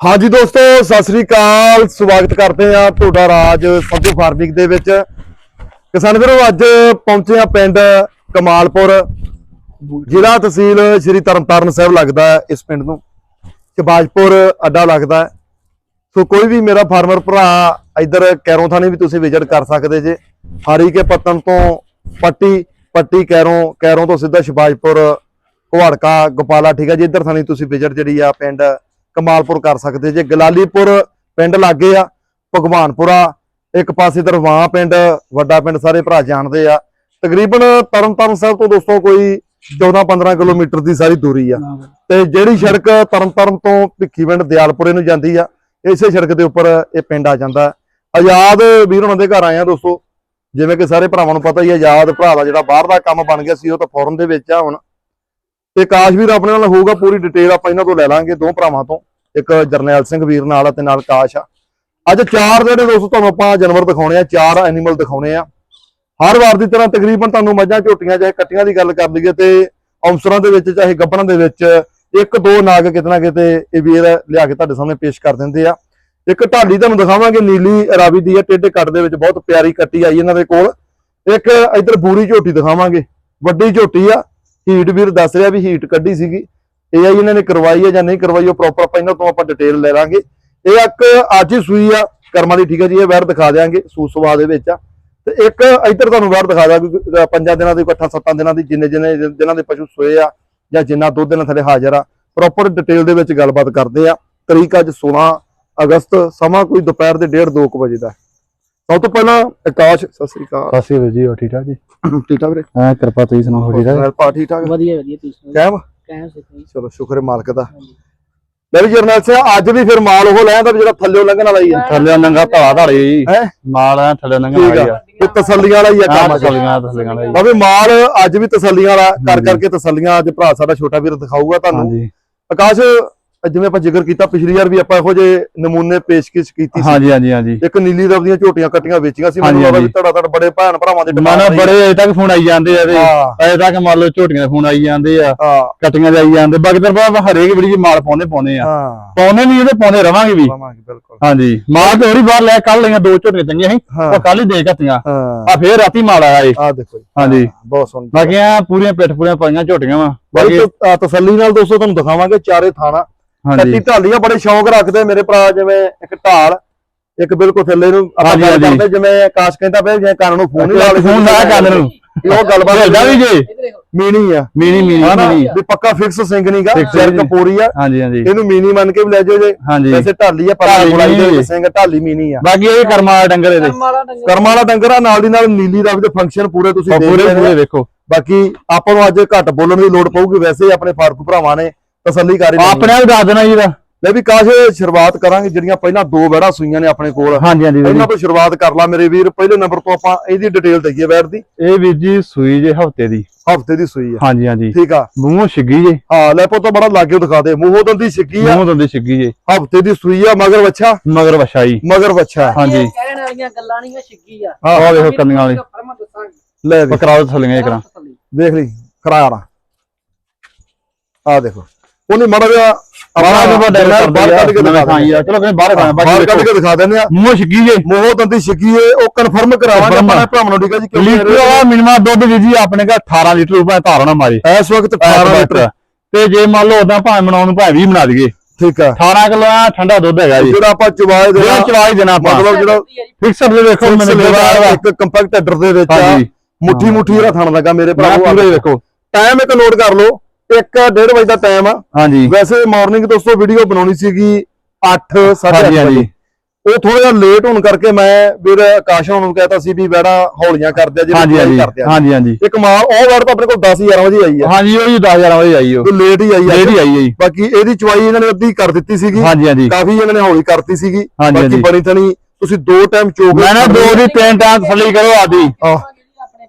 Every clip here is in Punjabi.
ਹਾਂਜੀ ਦੋਸਤੋ, ਸਤਿ ਸ੍ਰੀ ਅਕਾਲ। ਸਵਾਗਤ ਕਰਦੇ ਆ ਤੁਹਾਡਾ ਰਾਜ ਸਬਜ਼ੀ ਫਾਰਮਿੰਗ ਦੇ ਵਿੱਚ। ਕਿਸਾਨ ਵੀਰੋ, ਅੱਜ ਪਹੁੰਚੇ ਆ ਪਿੰਡ ਕਮਾਲਪੁਰ। ਜ਼ਿਲ੍ਹਾ ਤਹਿਸੀਲ ਸ਼੍ਰੀ ਤਰਨਤਾਰਨ ਸਾਹਿਬ ਲੱਗਦਾ ਹੈ ਇਸ ਪਿੰਡ ਨੂੰ। ਸ਼ਬਾਜਪੁਰ ਅੱਡਾ ਲੱਗਦਾ ਹੈ। ਸੋ ਕੋਈ ਵੀ ਮੇਰਾ ਫਾਰਮਰ ਭਰਾ ਇੱਧਰ ਕੈਰੋਂ ਥਾਣੇ ਵੀ ਤੁਸੀਂ ਵਿਜ਼ਿਟ ਕਰ ਸਕਦੇ ਜੇ। ਹਾਰੀ ਕੇ ਪੱਤਨ ਤੋਂ ਪੱਟੀ ਪੱਟੀ ਕੈਰੋਂ ਕੈਰੋਂ ਤੋਂ ਸਿੱਧਾ ਸ਼ਬਾਜਪੁਰ ਕੁਹਾੜਕਾ ਗੋਪਾਲਾ, ਠੀਕ ਹੈ ਜੀ, ਇੱਧਰ ਥਾਣੀ ਤੁਸੀਂ ਵਿਜ਼ਿਟ ਜਿਹੜੀ ਆ ਪਿੰਡ ਕਮਾਲਪੁਰ ਕਰ ਸਕਦੇ ਜੇ ਗਲਾਲੀਪੁਰ ਪਿੰਡ ਲਾਗੇ ਆ ਭਗਵਾਨਪੁਰਾ ਇੱਕ ਪਾਸੇ ਦਰਵਾਂ ਪਿੰਡ ਵੱਡਾ ਪਿੰਡ ਸਾਰੇ ਭਰਾ ਜਾਣਦੇ ਆ। ਤਕਰੀਬਨ ਤਰਨਤਾਰਨ ਸਾਹਿਬ ਤੋਂ ਦੋਸਤੋ ਕੋਈ 14-15 ਕਿਲੋਮੀਟਰ ਦੀ ਸਾਰੀ ਦੂਰੀ ਆ। ਤੇ ਜਿਹੜੀ ਸੜਕ ਤਰਨਤਾਰਨ ਤੋਂ ਭਿੱਖੀਵਿੰਡ ਦਿਆਲਪੁਰੇ ਨੂੰ ਜਾਂਦੀ ਆ ਇਸੇ ਸੜਕ ਦੇ ਉੱਪਰ ਇਹ ਪਿੰਡ ਆ ਜਾਂਦਾ। ਆਜ਼ਾਦ ਵੀਰ ਉਹਨਾਂ ਦੇ ਘਰ ਆਏ ਆ ਦੋਸਤੋ। ਜਿਵੇਂ ਕਿ ਸਾਰੇ ਭਰਾਵਾਂ ਨੂੰ ਪਤਾ ਹੀ ਹੈ ਆਜ਼ਾਦ ਭਰਾ ਦਾ ਜਿਹੜਾ ਬਾਹਰ ਦਾ ਕੰਮ ਬਣ ਗਿਆ ਸੀ ਉਹ ਤਾਂ ਫੌਰਨ ਦੇ ਵਿੱਚ ਆ ਹੁਣ। ਤੇ ਕਾਸ਼ ਵੀਰ ਆਪਣੇ ਨਾਲ ਹੋਊਗਾ ਪੂਰੀ ਡਿਟੇਲ ਆਪਾਂ ਇਹਨਾਂ ਤੋਂ ਲੈ ਲਾਂਗੇ, ਦੋ ਭਰਾਵਾਂ ਤੋਂ। ਇੱਕ ਜਰਨੈਲ ਸਿੰਘ ਵੀਰ ਨਾਲ ਆ ਤੇ ਨਾਲ ਕਾਸ਼ ਆ। ਅੱਜ ਚਾਰ ਜਿਹੜੇ ਦੋਸਤੋ ਤੁਹਾਨੂੰ ਆਪਾਂ ਜਾਨਵਰ ਦਿਖਾਉਣੇ ਆ, ਚਾਰ ਐਨੀਮਲ ਦਿਖਾਉਣੇ ਆ। ਹਰ ਵਾਰ ਦੀ ਤਰ੍ਹਾਂ ਤਕਰੀਬਨ ਤੁਹਾਨੂੰ ਮੱਝਾਂ, ਝੋਟੀਆਂ ਚਾਹੇ ਕੱਟੀਆਂ ਦੀ ਗੱਲ ਕਰ ਲਈਏ ਤੇ ਔਂਸਰਾਂ ਦੇ ਵਿੱਚ ਚਾਹੇ ਗੱਬਣਾਂ ਦੇ ਵਿੱਚ ਇੱਕ, ਦੋ ਨਾਗ ਕਿਤੇ ਨਾ ਕਿਤੇ ਇਹ ਵੀਰ ਲਿਆ ਕੇ ਤੁਹਾਡੇ ਸਾਹਮਣੇ ਪੇਸ਼ ਕਰ ਦਿੰਦੇ ਆ। ਇੱਕ ਢਾਲੀ ਤੁਹਾਨੂੰ ਦਿਖਾਵਾਂਗੇ, ਨੀਲੀ ਰਾਵੀ ਦੀ ਆ ਟੇਢੇ ਕੱਟ ਦੇ ਵਿੱਚ ਬਹੁਤ ਪਿਆਰੀ ਕੱਟੀ ਆਈ ਇਹਨਾਂ ਦੇ ਕੋਲ। ਇੱਕ ਇੱਧਰ ਬੂਰੀ ਝੋਟੀ ਦਿਖਾਵਾਂਗੇ, ਵੱਡੀ ਝੋਟੀ ਆ। ਹੀਟ ਵੀਰ ਦੱਸ ਰਿਹਾ ਵੀ ਹੀਟ ਕੱਢੀ ਸੀਗੀ। ਇਹ ਆ ਇਹਨਾਂ ਨੇ ਕਰਵਾਈ ਹੈ ਜਾਂ ਨਹੀਂ ਕਰਵਾਈ, ਉਹ ਪ੍ਰੋਪਰ ਆਪਾਂ ਇਹਨਾਂ ਤੋਂ ਆਪਾਂ ਡਿਟੇਲ ਲੈ ਲਾਂਗੇ। ਇਹ ਇੱਕ ਅੱਜ ਹੀ ਸੂਈ ਆ, ਕਰਮਾਂ ਦੀ ਠੀਕ ਹੈ ਜੀ, ਇਹ ਵੈਰ ਦਿਖਾ ਦਿਆਂਗੇ ਸੂ ਸੁਭਾ ਦੇ ਵਿੱਚ ਆ। ਤੇ ਇੱਕ ਇੱਧਰ ਤੁਹਾਨੂੰ ਵੈਰ ਦਿਖਾ ਦਾਂ ਪੰਜਾਂ ਦਿਨਾਂ ਦੀ ਇਕੱਠਾ ਸੱਤਾਂ ਦਿਨਾਂ ਦੀ, ਜਿੰਨੇ ਜਿੰਨੇ ਜਿਨ੍ਹਾਂ ਦੇ ਪਸ਼ੂ ਸੋਏ ਆ ਜਾਂ ਜਿੰਨਾ ਦੁੱਧ ਇਹਨਾਂ ਥੱਲੇ ਹਾਜ਼ਰ ਆ ਪ੍ਰੋਪਰ ਡਿਟੇਲ ਦੇ ਵਿੱਚ ਗੱਲਬਾਤ ਕਰਦੇ ਆ। ਤਰੀਕ ਅੱਜ 16 ਅਗਸਤ, ਸਮਾਂ ਕੋਈ ਦੁਪਹਿਰ ਦੇ 1:30 2 ਵਜੇ ਦਾ। ਸਭ ਤੋਂ ਪਹਿਲਾਂ ਆਕਾਸ਼ ਸਤਿ ਸ੍ਰੀ ਅਕਾਲ। ਸਤਿ ਸ਼੍ਰੀ ਅਕਾਲ ਜੀ ਠੀਕ ਠਾਕ ਜੀ? ਠੀਕ ਠਾਕ ਵੀਰੇ? ਹਾਂ ਕਿਰਪਾ ਤੁਸੀਂ ਸੁਣਾਓ ਠੀਕ ਠਾਕ? ਪਾ ਠੀਕ ਠਾਕ? ਵਧੀਆ ਵਧੀਆ ਤੁਸੀਂ ਕਾਇਮ ਕਹਿ ਸਕਦੇ ਚਲੋ ਸ਼ੁਕਰ ਹੈ ਮਾਲਕ ਦਾ। ਲੈ ਵੀ ਜਰਨਲ ਸਿੰਘ ਅੱਜ ਵੀ ਫਿਰ ਮਾਲ ਉਹ ਲੈਂਦਾ ਜਿਹੜਾ ਥੱਲੇ ਲੰਘਣ ਵਾਲਾ ਹੀ ਆ। ਥੱਲੇ ਨੰਗਾ ਧੜਾ ਧੜੇ। ਜੀ ਹੈ? ਮਾਲ ਆ ਥੱਲੇ ਨੰਗਾ ਠੀਕ ਵਾਲੀ ਆ। ਆ। ਇਹ ਤਸੱਲੀਆਂ ਵਾਲਾ ਹੀ ਆ ਹਾਂ ਕੰਮ ਥੱਲੀਆਂ ਥੱਲੀਆਂ ਵਾਲੀ ਬਾਬੇ ਮਾਲ ਅੱਜ ਵੀ ਤਸੱਲੀਆਂ ਵਾਲਾ ਕਰ। ਕਰਕੇ ਤਸੱਲੀਆਂ ਅੱਜ ਭਰਾ ਸਾਡਾ ਛੋਟਾ ਵੀਰ ਦਿਖਾਊਗਾ ਤੁਹਾਨੂੰ। ਹਾਂਜੀ। ਆਕਾਸ਼ ਜਿਵੇਂ ਆਪਾਂ ਜ਼ਿਕਰ ਕੀਤਾ ਪਿਛਲੀ ਵਾਰ ਵੀ ਆਪਾਂ ਇਹੋ ਜਿਹੇ ਨਮੂਨੇ ਪੇਸ਼ਕਸ਼ ਕੀਤੀ ਸੀ। ਹਾਂਜੀ ਹਾਂਜੀ ਹਾਂਜੀ। ਇੱਕ ਨੀਲੀ ਰਬ ਦੀਆਂ ਝੋਟੀਆਂ ਕੱਟੀਆਂ ਵੇਚੀਆਂ ਸੀ। ਮੈਨੂੰ ਲੱਗਦਾ ਵੀ ਧੜ ਬੜੇ ਭੈਣ ਭਰਾਵਾਂ ਦੇ ਮਾਨਾ ਬੜੇ ਅਜੇ ਤੱਕ ਫੋਨ ਆਈ ਜਾਂਦੇ ਆ ਤੇ ਅਜੇ ਤੱਕ ਮੰਨ ਲਓ ਝੋਟੀਆਂ ਦੇ ਫੋਨ ਆਈ ਜਾਂਦੇ ਆ ਕਟੀਆਂ ਦੇ ਆਈ ਜਾਂਦੇ। ਬਾਕੀ ਤਾਂ ਬਾਬਾ ਹਰੇਕ ਵੀੜੀ ਜੀ ਮਾਲ ਪਾਉਂਦੇ ਪਾਉਂਦੇ ਆ। ਪਾਉਂਦੇ ਵੀ ਇਹਦੇ ਪਾਉਂਦੇ ਰਵਾਂਗੇ ਵੀ। ਹਾਂਜੀ। ਮਾਲ ਤੇ ਹੋਰੀ ਬਾਹਰ ਲੈ ਕੱਲ ਲਈਆਂ ਦੋ ਝੋਟੀਆਂ ਚੰਗੀਆਂ ਸੀ ਉਹ ਕੱਲ ਹੀ ਦੇ ਹਾਂ। ਆ ਫੇਰ ਰਾਤੀ ਮਾਲ ਆਇਆ ਏ। ਆ ਦੇਖੋ ਜੀ। ਹਾਂਜੀ। ਬਹੁਤ ਸੋਹਣੀ। ਬਾਕੀਆਂ ਪੂਰੀਆਂ ਪਿੱਠ ਪੂਰੀਆਂ ਪਾਈਆਂ ਝੋਟੀਆਂ ਵਾ। ਬਾਕੀ ਬਾਕੀ ਤਸੱਲੀ ਨਾਲ ਦੋਸਤੋ ਤੁਹਾਨੂੰ ਦਿਖਾਵਾਂਗੇ ਚਾਰੇ ਥਾਣਾ। ਕੱਟੀ ਹਾਂਜੀ ਢਾਲੀਆਂ ਬੜੇ ਸ਼ੌਂਕ ਰੱਖਦੇ ਮੇਰੇ ਭਰਾ ਜਿਵੇਂ ਇੱਕ ਢਾਲ ਇੱਕ ਬਿਲਕੁਲ ਥੱਲੇ ਨੂੰ ਆਪਾਂ ਗੱਲ। ਕਰਦੇ ਜਿਵੇਂ ਆਕਾਸ਼ ਕਹਿੰਦਾ ਪਿਆ ਜਿਵੇਂ ਕੰਨ ਨੂੰ ਫੋਨ ਹੀ ਲਾ ਲਏ ਫੋਨ ਲਾ ਕੰਨ ਨੂੰ। ਇਹ ਉਹ ਗੱਲਬਾਤ ਭੇਜਦਾ ਵੀ ਜੇ। ਮੀਣੀ ਆ। ਮੀਨੀ ਮੀਨੀ ਮੀਨੀ ਵੀ ਪੱਕਾ ਫਿਕਸ ਸਿੰਘ ਨਹੀਂਗਾ ਸਿਰ। ਕਪੂਰੀ ਆ। ਹਾਂਜੀ ਹਾਂਜੀ। ਇਹਨੂੰ ਮੀਨੀ ਮੰਨ ਕੇ ਵੀ ਲੈ ਜਾਓ ਜੇ। ਵੈਸੇ ਢਾਲੀ ਆ ਪਰ ਢਾਲੀ ਮੁਲਾਈ ਦੇ ਸਿੰਘ ਢਾਲੀ ਮੀਨੀ ਆ। ਬਾਕੀ ਇਹ ਕਰਮਾ ਵਾਲਾ ਡੰਗਰ ਇਹਦੇ। ਕਰਮ ਵਾਲਾ ਡੰਗਰ। ਆ ਨਾਲ ਦੀ ਨਾਲ ਨੀਲੀ ਦਾ ਵੀ ਤੇ ਫੰਕਸ਼ਨ ਪੂਰੇ ਤੁਸੀਂ ਦੇਖ ਰਹੇ ਹੋ ਬਾਕੀ ਆਪਾਂ ਨੂੰ ਅੱਜ ਘੱਟ ਬੋਲਣ ਦੀ ਲੋੜ ਪਊਗੀ ਵੈਸੇ ਆਪਣੇ ਫਾਰੂਕ ਭਰਾਵਾਂ ਨੇ ਤਸੱਲੀ ਕਰੀ ਆਪਣੇ ਆਪ ਦੱਸ ਦੇਣਾ ਜੀ ਇਹਦਾ। ਲੈ ਵੀ ਕਾਸ਼ ਸ਼ੁਰੂਆਤ ਕਰਾਂਗੇ ਜਿਹੜੀਆਂ ਪਹਿਲਾਂ ਦੋ ਵੜਾ ਸੂਈਆਂ ਨੇ ਆਪਣੇ ਕੋਲ। ਹਾਂਜੀ ਹਾਂਜੀ ਵੀਰ ਇਹਨਾਂ ਤੋਂ ਸ਼ੁਰੂਆਤ ਕਰ ਲਾ ਮੇਰੇ ਵੀਰ। ਪਹਿਲੇ ਨੰਬਰ ਤੋਂ ਆਪਾਂ ਇਹਦੀ ਡਿਟੇਲ ਦਈਏ ਵੈਰ ਦੀ। ਇਹ ਵੀਰ ਜੀ ਸੂਈ ਜੇ ਹਫ਼ਤੇ ਦੀ। ਹਫ਼ਤੇ ਦੀ ਸੂਈ ਆ। ਹਾਂਜੀ ਹਾਂਜੀ। ਠੀਕ ਆ। ਮੂੰਹੋਂ ਛਿੱਗੀ ਜੇ। ਹਾਂ ਲੈ ਪੁੱਤ ਬੜਾ ਲਾਗੇ ਦਿਖਾ ਦੇ। ਮੂੰਹੋਂ ਦੰਦੀ ਸਿੱਕੀ ਆ। ਮੂੰਹੋਂ ਦੰਦੀ ਛਿੱਗੀ ਜੇ। ਹਫ਼ਤੇ ਦੀ ਸੂਈ ਆ ਮਗਰ ਵੱਛਾ? ਮਗਰ ਵਛਾਈ ਮਗਰ ਵੱਛਾ। ਹਾਂਜੀ। ਇਹ ਕਹਿਣ ਵਾਲੀਆਂ ਗੱਲਾਂ ਨਹੀਂ ਛਿੱਗੀ ਆ। ਆਹ ਵੇਖੋ ਕੰਨੀਆਂ ਵਾਲੀ। ਦੱਸਾਂਗੇ। ਲੈ ਵੀ ਪਕਰਾਓ ਥੱਲੀਆਂ ਕਰਾਂ ਤਸੱਲੀ। ਦੇਖ ਲਈ ਖਰਾੜਾ ਆ ਦੇਖੋ। ਉਹਨੇ ਮੜਾ ਜਿਹਾ ਬਾਹਰ ਆਪਣਾ ਵੱਡਾ ਬਾਹਰ ਬਾਹਰ ਕੱਢ ਕੇ ਦਿਖਾ ਖਾਈ ਆ। ਚਲੋ ਕਹਿੰਦੇ ਬਾਹਰ ਖਾਣਾ ਬਾਹਰ ਕੱਢ ਕੇ ਦਿਖਾ। ਦਿੰਦੇ ਆ। ਮੂੰਹੋਂ ਛਿੱਗੀ ਜੇ। ਮੋਹ ਦੰਦੀ ਸਿੱਕੀ ਏ ਉਹ ਕਨਫਰਮ ਕਰਾਵਾਂਗੇ Confirm ਆਪਾਂ ਭਰਾਵਾਂ ਨੂੰ ਠੀਕ ਆ ਜੀ ਕਿਉਂਕਿ ਲੀਟਰ ਆ ਮਿਨੀਮਮ ਦੁੱਧ ਵੀਰ ਜੀ ਆਪਣੇ ਘਰ 18 ਲੀਟਰ ਉਪਰ ਧਾਰਨਾ ਮਾਰੇ ਇਸ ਵਕਤ 18 ਲੀਟਰ। ਤੇ ਜੇ ਮੰਨ ਲਓ ਉਦਾਂ ਭਾਵੇਂ ਬਣਾਉਣ ਨੂੰ ਭਾਵੇਂ 20 ਬਣਾ ਦਈਏ। ਠੀਕ ਆ। 18 ਕਿਲੋ ਆ ਠੰਡਾ ਦੁੱਧ ਹੈਗਾ ਜੀ। ਜਿਹੜਾ ਆਪਾਂ ਚਵਾਏ ਦੇ ਜਿਹੜਾ ਚਵਾਈ ਦੇਣਾ ਆਪਾਂ। ਮਤਲਬ ਜਿਹੜਾ ਫਿਕਸਰ ਦੇ ਵੇਖੋ ਮੈਨੂੰ ਇੱਕ ਕੰਪੈਕਟ ਹੈਡਰ ਦੇ ਵਿੱਚ ਆ। ਮੁੱਠੀ ਮੁੱਠੀ ਜਿਹੜਾ ਥਣ ਲੱਗਾ ਮੇਰੇ ਮੈਂ ਭਰਾ ਪੂਰੇ ਵੇਖੋ ਟਾਈਮ ਇੱਕ ਨੋਟ ਕਰ ਲਓ। 1:30 ਵਜੇ ਦਾ ਟਾਈਮ ਆ। ਹਾਂਜੀ। ਵੈਸੇ ਮਾਰਨਿੰਗ ਦੋਸਤੋ ਵੀਡੀਓ ਬਣਾਉਣੀ ਸੀਗੀ 8 ਹਾਂਜੀ 8:30 ਹਾਂਜੀ ਵਜੇ। ਉਹ ਥੋੜਾ ਜਿਹਾ ਲੇਟ ਹੋਣ ਕਰਕੇ ਮੈਂ ਵੀਰ ਆਕਾਸ਼ ਨੂੰ ਕਹਿਤਾ ਸੀ ਵੀ ਬੈੜਾ ਹੌਲੀਆਂ ਕਰਦੇ ਆ ਹਾਂਜੀ ਕਰਦੇ ਆ। ਹਾਂਜੀ ਹਾਂਜੀ। ਇੱਕ ਮਾਲ ਉਹ ਵੜ ਤਾਂ ਆਪਣੇ ਕੋਲ 10 11 ਵਜੇ ਆਈ ਆ। ਹਾਂਜੀ ਉਹ ਜੀ 10000 ਵਜੇ ਆਈ ਉਹ। ਲੇਟ ਹੀ ਆਈ ਆ। ਆਈ ਹੈ ਜੀ। ਬਾਕੀ ਇਹਦੀ ਚਵਾਈ ਇਹਨਾਂ ਨੇ ਅੱਧੀ ਕਰ ਦਿੱਤੀ ਸੀਗੀ। ਹਾਂਜੀ ਹਾਂਜੀ। ਕਾਫੀ ਇਹਨਾਂ ਨੇ ਹੌਲੀ ਕਰਤੀ ਸੀਗੀ। ਬਾਕੀ। ਬਣੀ ਥਣੀ ਤੁਸੀਂ ਦੋ ਟਾਈਮ ਚੋਗ ਮੈਂ ਨਾ ਦੋ ਦੀ ਤਿੰਨ ਟਾਈਮ ਥੱਲੀ ਕਰੋ ਆਦੀ।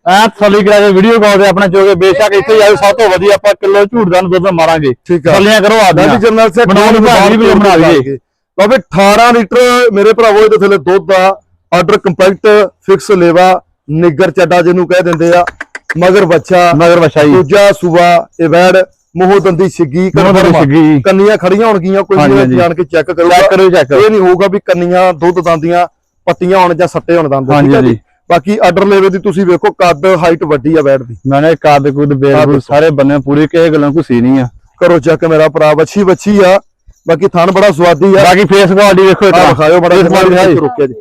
ਐ ਥੱਲੀ ਕਰਾ ਕੇ ਵੀਡੀਓ ਕਾਲ ਤੇ ਆਪਣਾ ਚੋਗੇ ਬੇਸ਼ੱਕ ਇੱਥੇ ਜਾਓ ਸਭ ਤੋਂ ਵਧੀਆ ਆਪਾਂ ਕਿਲੋ ਝੂਠ ਦਾ ਦੁੱਧ ਮਾਰਾਂਗੇ। ਥੱਲੀਆਂ ਕਰੋ ਆਦੀਆਂ ਵੀ ਜਨਰਲ ਸੇ ਬਣਾਉਣ ਭਾਵੇਂ ਵੀ ਬਣਾ ਲਈਏ। ਵੀ 18 ਲੀਟਰ ਮੇਰੇ ਭਰਾਵੋ ਇਹਦੇ ਥੱਲੇ ਦੁੱਧ ਆ ਆਰਡਰ ਕੰਪੈਕਟ ਫਿਕਸ ਲੇਵਾ ਨਿੱਗਰ ਚੱਡਾ ਜਿਹਨੂੰ ਕਹਿ ਦਿੰਦੇ ਆ ਮਗਰ ਬੱਚਾ ਮਗਰ ਵਛਾਈ ਦੂਜਾ ਸੂਆ ਇਹ ਵੈੜ ਮੋਹ ਦੰਦੀ ਛਿੱਗੀ। ਕੰਨੀਆਂ ਖੜੀਆਂ ਹੋਣਗੀਆਂ ਕੋਈ। ਜਾਣ ਕੇ ਚੈੱਕ ਕਰੂਗਾ। ਇਹ ਨਹੀਂ ਹੋਊਗਾ ਵੀ ਕੰਨੀਆਂ ਦੁੱਧ ਦੰਦੀਆਂ ਪੱਟੀਆਂ ਹੋਣ ਜਾਂ ਸੱਟੇ ਹੋਣ ਦੰਦ ਠੀਕ ਹੈ ਜੀ। ਬਾਕੀ ਆਰਡਰ ਲੈਵੇ ਦੀ ਤੁਸੀਂ ਵੇਖੋ ਕੱਦ ਹਾਈਟ ਵੱਡੀ ਆ ਬੈਠ ਦੀ। ਮੈਂ ਨਾ ਕਾਦ ਕੁਦ ਆਹ ਬੇਰਬੂਰ ਦੇਖੋ। ਸਾਰੇ ਬੰਨੇ ਪੂਰੀ ਕਿਸੇ ਗੱਲਾਂ ਕੁਸੀ ਨਹੀਂ ਆ। ਕਰੋ ਚੈੱਕ ਮੇਰਾ ਭਰਾ ਵੱਛੀ ਵੱਛੀ ਆ। ਬਾਕੀ ਥਣ ਬੜਾ ਸਵਾਦੀ ਆ। ਬਾਕੀ ਫੇਸ ਕੁਆਲਿਟੀ ਵੇਖੋ ਇਤਨਾ ਵਿਖਾਇਓ ਬੜਾ ਸਮਾਨ ਰੁਕਿਆ ਜੀ।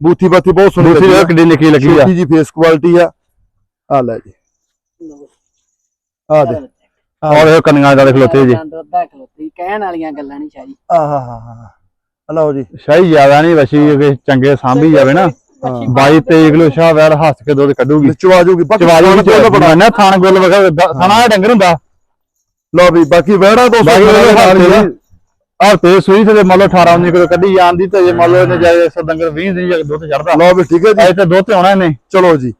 ਬੂਥੀ ਬਾਥੀ ਬਹੁਤ ਸੋਹਣੀ ਆ। ਵੇਖੋ ਕਿੱਡੀ ਨਿੱਕੀ ਲੱਗੀ ਆ। ਜੀ ਫੇਸ ਕੁਆਲਿਟੀ ਆ। ਆ ਲੈ ਜੀ। ਆ ਦੇ। ਔਰ ਇਹ ਕੰਨੀਆਂ ਦਾ ਖਲੋਤੇ ਜੀ। ਕਹਿਣ ਵਾਲੀਆਂ ਗੱਲਾਂ ਨਹੀਂ ਸ਼ਾਹੀ। ਆ ਹਾ ਹਾ ਹਾ ਲਓ ਜੀ। ਸ਼ਾਹੀ ਜ਼ਿਆਦਾ ਨਹੀਂ ਵਸ਼ੀ ਚੰਗੇ ਸਾਂਭੀ ਜਾਵੇ ਨਾ। 22 23 ਕਿਲੋ ਸ਼ਾਹ ਵੈਲ ਹੱਸ ਕੇ ਦੁੱਧ ਕੱਢੂਗੀ। ਵਿੱਚੋਂ ਆ ਜਾਊਗੀ ਬਾਕੀ ਬੜਾ ਬਣਾ ਥਾਣ ਗੁੱਲ ਵਗਾ ਥਾਣਾ ਦਾ ਡੰਗਰ ਹੁੰਦਾ। ਲਓ ਵੀ ਬਾਕੀ ਨਾਲ ਹੀ। ਆ। ਸੂਈ ਤੇ ਮੰਨ ਲਓ 18 19 ਕਿਲੋ ਕੱਢੀ ਜਾਂਦੀ ਤੇ ਜੇ ਮੰਨ ਲਓ ਇਹਨੇ ਜਾਏ ਇਸ ਡੰਗਰ 20 ਦਿਨ ਜਾ ਕੇ ਦੁੱਧ ਚੜਦਾ। ਲਓ ਵੀ ਠੀਕ ਹੈ ਜੀ। ਐ ਤੇ ਦੁੱਧ ਤੇ ਆਉਣਾ ਇਹਨੇ। ਚਲੋ ਜੀ।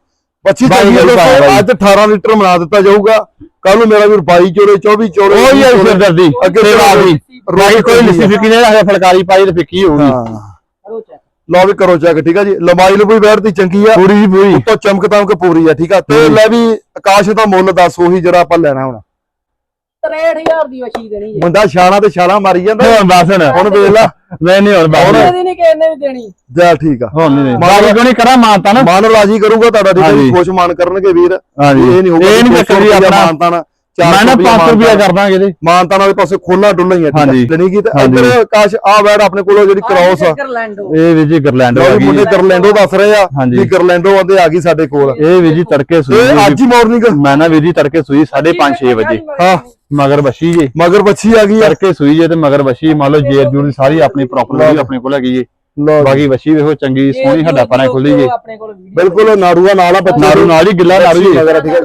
ਬੱਚੀ ਬਾਈ ਬਾਈ। ਅੱਜ 18 ਲੀਟਰ ਬਣਾ ਦਿੱਤਾ ਜਾਊਗਾ। ਕੱਲ ਨੂੰ ਮੇਰਾ ਵੀਰ 22 ਚੋਰੇ 24 ਚੋਰੇ ਉਹ ਹੀ ਆ ਸਿਰਦਰਦੀ। ਅੱਗੇ ਸੇਵਾ ਦੀ ਬਾਕੀ ਕੋਈ ਚੱਲੀ ਲਿਸੀ। ਫਿੱਕੀ ਨਹੀਂ ਫਲਕਾਰੀ ਪਾਈ ਤੇ ਫਿੱਕੀ ਹੋਊਗੀ। ਹਾਂ। ਕਰੋ ਚੈੱਕ ਲਓ ਵੀ ਕਰੋ ਚੈੱਕ ਠੀਕ ਆ ਜੀ? ਲੰਬਾਈ ਲੰਬੂਈ ਵੈਰ ਦੀ ਚੰਗੀ ਆ। ਪੂਰੀ ਦੀ ਪੂਰੀ। ਉੱਤੋਂ ਚਮਕ ਤਮਕ ਪੂਰੀ ਆ ਠੀਕ ਆ? ਤੇ ਲੈ ਵੀ ਆਕਾਸ਼ ਦਾ ਮੁੱਲ ਦੱਸ ਉਹੀ ਜਿਹੜਾ ਆਪਾਂ ਲੈਣਾ ਹੁਣ। 63000 ਦੀ ਵਸ਼ੀ ਦੇਣੀ ਹੈ ਮੁੰਡਾ ਛਾਣਾ ਤੇ ਛਾਲਾ ਮਾਰੀ ਜਾਂਦਾ। ਹੁਣ ਬਸ ਹੁਣ ਹੁਣ ਵੇਖ ਲਾ। ਮੈਂ ਨਹੀਂ ਹੁਣ ਦੀ ਨਹੀਂ ਕਿਸੇ ਵੀ ਦੇਣੀ। ਜਾ ਠੀਕ ਆ। ਹੁਣ ਨਹੀਂ ਕੋਈ ਨਹੀਂ ਕਰਾਂ? ਮਾਨਤਾ ਨਾ। ਮਨ ਰਾਜੀ ਕਰੂਗਾ ਤੁਹਾਡਾ ਠੀਕ ਜੀ? ਹਾਂਜੀ। ਖੁਸ਼ ਮਨ ਕਰਨਗੇ ਵੀਰ। ਇਹ ਨਹੀਂ ਹੋਊਗਾ ਇਹ ਨਹੀਂ ਚੱਕਰ ਵੀ ਆਪਣਾ। ਮਾਨਤਾਨਾ ਮੈਂ ਨਾ 500 ਰੁਪਿਆ ਕਰਦਾ ਇਹਦੇ। ਮਾਨਤਾਨਾ ਦੇ ਪਾਸੇ ਖੋਲਾ ਡੁੱਲਾ ਹੀ ਆ ਠੀਕ। ਲੈਣੀ ਕੀ ਤੇ। ਇੱਧਰ ਆਕਾਸ਼ ਆ ਵੈੜ ਆਪਣੇ ਕੋਲੋਂ ਜਿਹੜੀ ਕ੍ਰੋਸ ਆ। ਇਹ ਵੀ ਜੀ ਗਰਲੈਂਡ ਆ ਗਈ। ਮੁੰਡੇ ਗਰਲੈਂਡੋ ਦੱਸ ਰਹੇ ਆ। ਵੀ ਗਰਲੈਂਡੋ ਆਂਦੇ ਆ ਗਈ ਸਾਡੇ ਕੋਲ। ਇਹ ਵੀ ਜੀ ਤੜਕੇ ਸੂਈ ਇਹ ਅੱਜ ਹੀ ਮਾਰਨਿੰਗ ਮੈਂ ਨਾ ਵੀ ਜੀ ਤੜਕੇ ਸੂਈ 5:30 6 ਵਜੇ। ਹਾਂ। ਮਗਰ ਬੱਛੀ ਜੇ। ਮਗਰ ਬੱਚੀ ਆ ਗਈ ਤੜਕੇ ਸੂਈ ਜੇ ਤੇ ਮਗਰ ਬੱਛੀ ਮੰਨ ਲਓ ਜੇਰ ਜੂਰ ਸਾਰੀ ਆਪਣੀ ਪ੍ਰੋਪਰਟੀ ਵੀ ਆਪਣੇ ਕੋਲ ਹੈਗੀ ਜੇ। ਬਾਕੀ ਬੱਛੀ ਵੇਖੋ ਚੰਗੀ ਸੋਹਣੀ ਹੱਡਾ ਪਾਣਾ ਖੁੱਲੀ ਜੇ। ਬਿਲਕੁਲ ਨਾੜੂਆ ਨਾਲ ਆ ਬੱਚੀ ਨਾਰੂ ਨਾਲ ਹੀ ਗਿੱਲਾ ਨਾਰੂ ਜੀ ਠੀਕ ਆ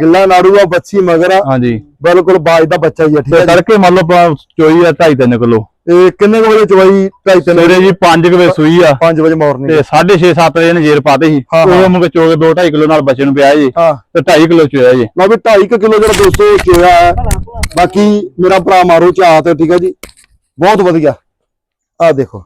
ਗਿੱਲਾ ਨਾੜੂਆ ਬੱਚੀ ਮਗਰ ਆ। ਹਾਂਜੀ। ਬਿਲਕੁਲ ਬਾਜ ਦਾ ਬੱਚਾ ਹੀ ਆ ਠੀਕ ਤੇ ਆ ਜੀ। ਤੜਕੇ ਮੰਨ ਲਓ ਆਪਾਂ ਚੋਈ ਆ 2.5 ਕਿਲੋ। ਇਹ ਕਿੰਨੇ ਕੁ ਵਜੇ ਚਵਾਈ ਢਾਈ ਤਿੰਨ ਸਵੇਰੇ ਜੀ 5 ਵਜੇ ਸੂਈ ਆ। 5 ਵਜੇ ਮਾਰਨਿੰਗ। ਤੇ 6:30 7 ਵਜੇ ਨੇ ਜੇਰ ਪਾਤੇ ਸੀ। ਹਾਂ, ਹਾਂ। ਉਹ ਮੁਕੇ ਚੋਗੇ 2.5 ਕਿਲੋ ਨਾਲ ਬੱਚੇ ਨੂੰ ਪਿਆ ਜੀ। ਹਾਂ। ਤੇ 2.5 ਕਿਲੋ ਚੋਇਆ ਜੀ। ਲਓ ਵੀ 2.5 ਕਿਲੋ ਜਿਹੜਾ ਦੋਸਤੋ ਚੋਇਆ ਹੈ। ਬਾਕੀ ਮੇਰਾ ਭਰਾ ਮਾਰੋ ਚਾਹ ਤੇ ਠੀਕ ਹੈ ਜੀ। ਬਹੁਤ ਵਧੀਆ। ਆ ਦੇਖੋ।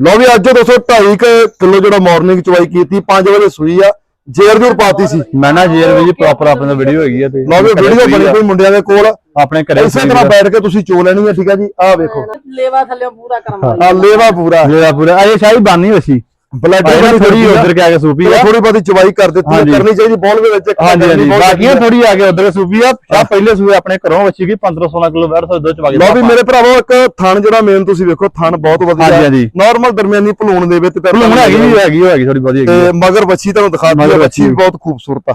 ਲਓ ਵੀ ਅੱਜ ਦੋਸਤੋ 2.5 ਕਿਲੋ ਜਿਹੜਾ ਮਾਰਨਿੰਗ ਚਵਾਈ ਕੀਤੀ 5 ਵਜੇ ਸੂਈ ਆ। ਜੇਰ ਜੂਰ ਪਾਤੀ ਸੀ। ਮੈਂ ਨਾ ਜੇਰ ਵੀ ਪ੍ਰੋਪਰ ਆਪਣੇ ਵੀਡੀਓ ਹੈਗੀ ਆ ਤੇ ਲਓ ਵੀ ਵੀਡੀਓ ਬਣੀ ਕੋਈ ਮੁੰਡਿਆਂ ਦੇ ਕੋਲ। ਆਪਣੇ ਘਰੇ ਇਸੇ ਤਰ੍ਹਾਂ ਬੈਠ ਕੇ ਤੁਸੀਂ ਚੋ ਲੈਣੀ ਹੈ ਠੀਕ ਹੈ ਜੀ? ਆਹ ਵੇਖੋ। ਲੇਵਾ ਥੱਲੇ ਪੂਰਾ ਕਰਮ ਆ ਲੇਵਾ ਪੂਰਾ। ਜਿਹੜਾ ਪੂਰਾ। ਇਹ ਸ਼ਾਹੀ ਬਾਨੀ ਹੋਸੀ ਬਲੱਡ ਥੋੜੀ ਥੋੜੀ ਉਧਰ ਕੇ ਆ ਕੇ ਸੂਪੀ ਆ। ਥੋੜੀ ਬਹੁਤੀ ਚਵਾਈ ਕਰ ਦਿੱਤੀ। ਕਰਨੀ ਚਾਹੀਦੀ ਬੋਲ ਦੇ ਵਿੱਚ ਇੱਕ ਹਾਂਜੀ ਹਾਂਜੀ। ਬਾਕੀਆਂ। ਥੋੜੀ ਆ। ਕੇ ਉਧਰ ਸੂਪੀ ਆ ਸ਼ਾਹ ਪਹਿਲੇ ਸੂਏ ਆਪਣੇ ਘਰੋਂ ਵੱਛੀ ਗਈ 15 16 ਕਿਲੋ ਬੈਠ ਸੋ ਦੋ ਚ ਵਗੇ ਲਓ ਵੀ ਮੇਰੇ ਭਰਾਵੋ ਇੱਕ ਥਣ ਜਿਹੜਾ ਮੇਨ ਤੁਸੀਂ ਵੇਖੋ ਥਣ ਬਹੁਤ ਵਧੀਆ ਹਾਂਜੀ, ਹਾਂਜੀ। ਨਾਰਮਲ ਦਰਮਿਆਨੀ ਭਲੂਣ ਦੇ ਵਿੱਚ ਹੁਣ ਹੈਗੀ ਹੈਗੀ ਉਹ ਹੈਗੀ ਥੋੜੀ ਵਧੀਆ ਤੇ ਮਗਰ ਬੱਚੀ ਤੁਹਾਨੂੰ ਦਿਖਾ ਦਿੱਤੀ ਵੱਛੀ। ਬਹੁਤ ਖੂਬਸੂਰਤ ਆ।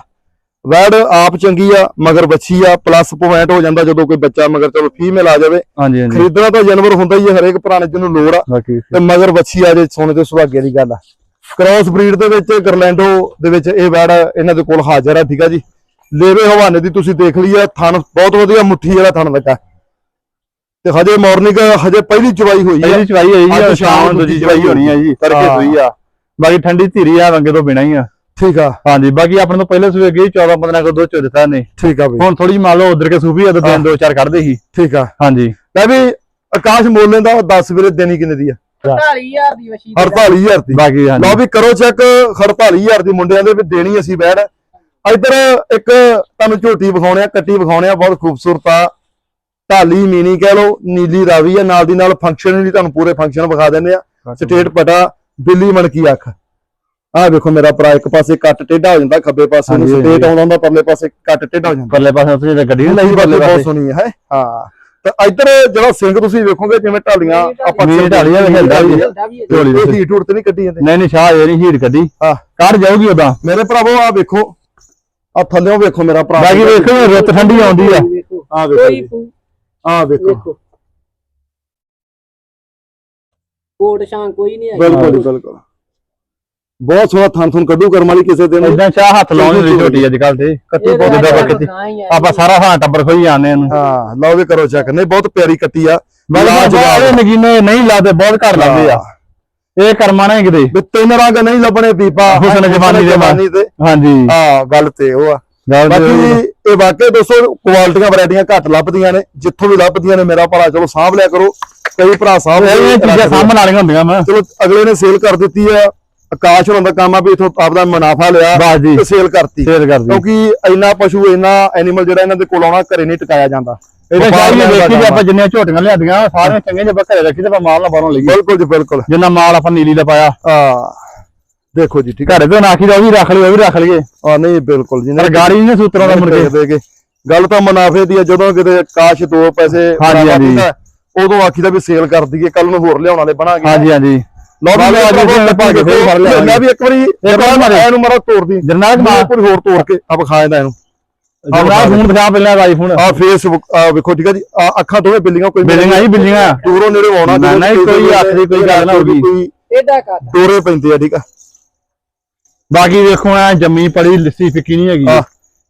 ਵੈੜ ਆਪ ਚੰਗੀ ਆ ਮਗਰ ਬੱਚੀ ਆ ਪਲੱਸ ਪੁਆਇੰਟ ਹੋ ਜਾਂਦਾ ਜਦੋਂ ਕੋਈ ਬੱਚਾ ਮਗਰ ਚਲੋ ਫੀਮੇਲ ਆ ਜਾਵੇ। ਹਾਂਜੀ ਹਾਂਜੀ। ਖਰੀਦਣਾ ਤਾਂ ਜਾਨਵਰ ਹੁੰਦਾ ਹੀ ਹੈ ਹਰੇਕ ਪੁਰਾਣੇ ਜਿਹਨੂੰ ਲੋੜ ਆ। ਤੇ ਮਗਰ ਬੱਚੀ ਆ ਜੇ ਸੋਨੇ ਤੇ ਸੁਹਾਗੇ ਦੀ ਗੱਲ ਆ। ਕ੍ਰਾਸ ਬਰੀਡ ਦੇ ਵਿੱਚ ਗਰਲੈਂਡੋ ਦੇ ਵਿੱਚ ਇਹ ਵੈੜ ਇਹਨਾਂ ਦੇ ਕੋਲ ਹਾਜ਼ਰ ਆ ਠੀਕ ਆ ਜੀ। ਲੇਵੇ ਹਵਾਨੇ ਦੀ ਤੁਸੀਂ ਦੇਖ ਲਈ ਆ ਥਣ ਬਹੁਤ ਵਧੀਆ ਮੁੱਠੀ ਵਾਲਾ ਥਣ ਲੱਗਾ। ਤੇ ਹਜੇ ਮਾਰਨਿੰਗ ਹਜੇ ਪਹਿਲੀ ਚਵਾਈ ਹੋਈ ਆ। ਪਹਿਲੀ ਚਵਾਈ ਹੋਈ ਆ ਸ਼ਾਮ ਨੂੰ ਦੂਜੀ ਚਵਾਈ ਹੋਣੀ ਆ ਜੀ ਤੜਕੇ ਹਾਂ। ਸੂਈ ਆ। ਬਾਕੀ ਠੰਡੀ ਧੀਰੀ ਆ ਰੰਗੇ ਤੋਂ ਬਿਨਾ ਹੀ ਆ। ਠੀਕ ਆ। ਹਾਂਜੀ ਬਾਕੀ ਆਪਣੇ ਤੋਂ ਪਹਿਲੇ ਸੂਏ ਗਈ 14 15 ਕਿਲੋ ਦੁੱਧ ਚੋ ਦਿੱਤਾ ਨੇ ਠੀਕ ਆ ਬਈ। ਹੁਣ ਥੋੜੀ ਮੰਨ ਲਓ ਉਧਰ ਕੇ ਸੂਪੀ ਆ ਤਾਂ ਦਿਨ ਦੋ ਚਾਰ ਕੱਢਦੇ ਸੀ। ਠੀਕ ਆ। ਹਾਂਜੀ। ਲੈ ਵੀ ਆਕਾਸ਼ ਮੋਲੇ ਦਾ 10 ਵੀਰੇ ਦੇਣੀ ਕਿੰਨੇ ਦੀ ਆ? 48000 ਦੀ ਵਸ਼ੀ 48000 ਦੀ। ਬਾਕੀ ਹਾਂਜੀ। ਲਓ ਵੀ ਕਰੋ ਚੈੱਕ 48000 ਦੀ ਮੁੰਡਿਆਂ ਦੇ ਵੀ ਦੇਣੀ ਅਸੀਂ ਬੈੜ ਇੱਧਰ ਇੱਕ ਤੁਹਾਨੂੰ ਝੋਟੀ ਵਿਖਾਉਣੇ ਆ ਕੱਟੀ ਵਿਖਾਉਣੇ ਆ ਬਹੁਤ ਖੂਬਸੂਰਤ ਆ। ਢਾਲੀ ਮੀਨੀ ਕਹਿ ਲਓ ਨੀਲੀ ਰਾਵੀ ਆ ਨਾਲ ਦੀ ਨਾਲ ਫੰਕਸ਼ਨ ਵੀ ਤੁਹਾਨੂੰ ਪੂਰੇ ਫੰਕਸ਼ਨ ਵਿਖਾ ਦਿੰਦੇ ਆ। ਸਟੇਟ ਪਟਾ ਬਿੱਲੀ ਮਣਕੀ ਅੱਖ। ਆਹ ਵੇਖੋ ਮੇਰਾ ਭਰਾ ਇੱਕ ਪਾਸੇ ਕੱਟ ਟੇਢਾ ਹੋ ਜਾਂਦਾ ਖੱਬੇ ਪਾਸੇ ਨੂੰ ਹਾਂਜੀ, ਸਟੇਟ। ਆਉਂਦਾ ਹੁੰਦਾ ਪਰਲੇ ਪਾਸੇ ਕੱਟ ਟੇਢਾ ਹੋ ਜਾਂਦਾ। ਪਰਲੇ ਪਾਸੇ ਉੱਥੇ ਜਿਹੜਾ ਗੱਡੀ ਨਹੀਂ ਨਹੀਂ ਲਈ ਪਰਲੇ ਬਹੁਤ ਪਾਸੇ ਸੋਹਣੀ ਹੈ ਹਾਂ ਤੇ ਇੱਧਰ ਜਿਹੜਾ ਸਿੰਘ ਤੁਸੀਂ ਵੇਖੋਗੇ ਜਿਵੇਂ ਢਾਲੀਆਂ ਆਪਾਂ ਹਿਲਦਾ ਵੀ ਆ। ਦਾ ਵੀ ਹੈ। ਝੋਲੀ ਇਹ ਦੇ ਹੀਟ ਹੂਟ ਤੇ ਨਹੀਂ ਕੱਢੀ ਜਾਂਦੇ। ਨਹੀਂ ਨਹੀਂ ਸ਼ਾਹ ਇਹ ਨਹੀਂ ਹੀਟ ਕੱਢੀ। ਹਾਂ। ਕੱਢ ਜਾਊਗੀ ਉਦਾਂ? ਮੇਰੇ ਭਰਾਵੋ ਆ ਵੇਖੋ। ਆ ਥੱਲਿਓਂ ਵੇਖੋ ਮੇਰਾ ਭਰਾ। ਬਾਕੀ ਵੇਖੋ ਰੁੱਤ ਠੰਡੀ ਆਉਂਦੀ ਆ। ਆ ਵੇਖੋ ਕੋਈ ਜੀ। ਪੂ ਆ ਵੇਖੋ। ਵੇਖੋ। ਕੋਟ ਸ਼ਾਂ ਕੋਈ ਨਹੀਂ ਬਿਲਕੁਲ ਜੀ, ਬਿਲਕੁਲ। ਬਹੁਤ ਸੋਹਣਾ ਥਣ ਥਣ ਕੱਢੂ ਕਰਮ ਵਾਲੀ ਕਿਸੇ ਦਿਨ। ਇਦਾਂ ਸ਼ਾਹ ਹੱਥ ਲਾਉਣੀ ਨਹੀਂ ਝੋਟੀ ਅੱਜ ਕੱਲ ਤੇ ਕੱਟੀ ਬਹੁਤ ਦਾ ਬੱਕਤੀ ਆਪਾਂ ਸਾਰਾ ਹਾਂ ਟੱਬਰ ਖੋਈ ਜਾਂਦੇ ਇਹਨੂੰ। ਹਾਂ ਲਓ ਵੀ ਕਰੋ ਚੈੱਕ ਨਹੀਂ ਬਹੁਤ ਪਿਆਰੀ ਕੱਟੀ ਆ। ਬਾਹਰ ਨਗੀਨੇ ਨਹੀਂ ਲਾਦੇ ਬਹੁਤ ਘਰ ਲਾਉਂਦੇ ਆ। ਇਹ ਕਰਮਾ ਨਹੀਂ ਕਿਤੇ। ਵੀ ਤਿੰਨ ਰੰਗ ਨਹੀਂ ਲੱਭਣੇ ਪੀਪਾ ਹੁਸਨ ਜਵਾਨੀ ਦੇ ਜਵਾਨੀ ਤੇ। ਹਾਂਜੀ। ਹਾਂ ਗੱਲ ਤੇ ਉਹ ਆ। ਗੱਲ ਤੇ ਉਹੀ ਆ। ਬਾਕੀ ਇਹ ਵਾਕਈ ਦੋਸਤੋ ਕੁਆਲਿਟੀਆਂ ਵੈਰਾਈਟੀਆਂ ਘੱਟ ਲੱਭਦੀਆਂ ਨੇ ਜਿੱਥੋਂ ਵੀ ਲੱਭਦੀਆਂ ਨੇ ਮੇਰਾ ਭਰਾ ਚਲੋ ਸਾਂਭ ਲਿਆ ਕਰੋ। ਕਈ ਭਰਾ ਸਾਂਭ ਇਹ ਚੀਜ਼ਾਂ ਸਾਹਮਣ ਵਾਲੀਆਂ ਹੁੰਦੀਆਂ ਮੈਂ। ਚਲੋ ਅਗਲੇ ਨੇ ਸੇਲ ਕਰ ਦਿੱਤੀ ਆ। ਆਕਾਸ਼ ਹੋਣਾ ਦਾ ਕੰਮ ਆ ਵੀ ਇਥੋਂ ਆਪਦਾ ਮੁਨਾਫਾ ਲਿਆ ਤੇ ਸੇਲ ਕਰਤੀ। ਕਿਉਂਕਿ ਇੰਨਾ ਪਸ਼ੂ ਇੰਨਾ ਐਨੀਮਲ ਜਿਹੜਾ ਇਹਨਾਂ ਦੇ ਕੋਲ ਆਉਣਾ ਘਰੇ ਨਹੀਂ ਟਿਕਾਇਆ ਜਾਂਦਾ। ਇਹਦੇ ਦਾ ਦੇਖੀ ਜੇ ਆਪਾਂ ਜਿੰਨੀਆਂ ਝੋਟੀਆਂ ਲਿਆਂਦੀਆਂ ਸਾਰੀਆਂ ਚੰਗੀਆਂ ਜੇ ਆਪਾਂ ਘਰੇ ਰੱਖੀ ਤੇ ਆਪਾਂ ਮਾਲ ਨਾ ਬਾਹਰੋਂ ਲਈਏ। ਬਿਲਕੁਲ ਜੀ ਬਿਲਕੁਲ। ਜਿੰਨਾ ਮਾਲ ਆਪਾਂ ਨੀਲੀ ਦਾ ਪਾਇਆ। ਆ ਦੇਖੋ ਜੀ ਠੀਕ ਹੈ ਘਰੇ ਤੋਂ ਨਾਖੀ ਦਾ ਵੀ ਰੱਖ ਲਿਓ ਵੀ ਰੱਖ ਲਈਏ। ਆ ਨਹੀਂ ਬਿਲਕੁਲ ਜੀ ਗਾੜੀ ਨਹੀਂ ਸੂਤਰਾਂ ਦਾ ਕੇ ਦੇਗੇ ਗੱਲ ਤਾਂ ਮੁਨਾਫੇ ਦੀ ਆ ਜਦੋਂ ਕਿਤੇ ਆਕਾਸ਼ ਦੋ ਪੈਸੇ ਹਾਂਜੀ, ਹਾਂਜੀ। ਉਦੋਂ ਆਖੀਦਾ ਵੀ ਸੇਲ ਕਰ ਦਈਏ ਕੱਲ ਨੂੰ ਹੋਰ ਲਿਆਉਣ ਵਾਲੇ ਬਣਾਂਗੇ। ਹਾਂਜੀ ਹਾਂਜੀ। ਲਓ ਵੀ ਬਾਅਦ ਅੱਜ ਵਿੱਚ ਆਪਾਂ ਆਪਾਂ ਦੇਖੋ, ਫੇਰ ਫੜ ਲਿਆਵਾਂਗੇ। ਮੈਂ ਵੀ ਇੱਕ ਵਾਰੀ ਵਾਰ ਮਾਰੇ। ਇਹਨੂੰ ਮਾਰਾ ਤੋੜਦੀ। ਜਰਨਾਲ ਮੈਂ ਮਾਰ ਕੋਈ ਹੋਰ ਤੋੜ ਕੇ ਆਪਾਂ ਖਾ ਜਾਂਦਾ ਇਹਨੂੰ। ਜਰਨਾਲ ਫੋਨ ਦਿਖਾ ਪਹਿਲਾਂ ਆਈਫੋਨ ਆ ਫੇਸਬੁੱਕ ਆ ਵੇਖੋ ਠੀਕ ਹੈ ਜੀ ਆ ਅੱਖਾਂ ਦੋਵੇਂ ਬਿੱਲੀਆਂ ਕੋਈ ਬਿੱਲੀਆਂ ਹੀ ਬਿੱਲੀਆਂ। ਦੂਰੋਂ ਨੇੜੇ ਆਉਣਾ ਨਾ, ਨਾ, ਜਦੋਂ ਕੋਈ ਅੱਖ ਦੀ ਕੋਈ ਗੱਲ ਨਾ ਹੋਊਗੀ। ਕੋਈ ਇਹਦਾ ਕੱਟ ਡੋਰੇ ਪੈਂਦੇ ਆ ਠੀਕ ਆ। ਬਾਕੀ ਵੇਖੋ ਐ ਜੰਮੀ ਪੜੀ ਲਿੱਸੀ ਫਿੱਕੀ ਨਹੀਂ ਹੈਗੀ।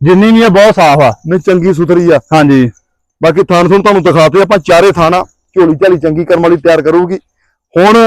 ਜਿੰਨੀ ਵੀ ਹੈ ਬਹੁਤ ਸਾਫ਼ ਆ। ਨਹੀਂ ਚੰਗੀ ਸੁਥਰੀ ਆ। ਹਾਂਜੀ। ਬਾਕੀ ਥਾਣ ਤੁਹਾਨੂੰ ਤੁਹਾਨੂੰ ਦਿਖਾਤੇ ਆਪਾਂ ਚਾਰੇ ਥਾਣਾ ਝੋਲੀ ਝਾਲੀ ਚੰਗੀ ਕਰਮ ਵਾਲੀ ਤਿਆਰ ਕਰੂਗੀ। ਹੁਣ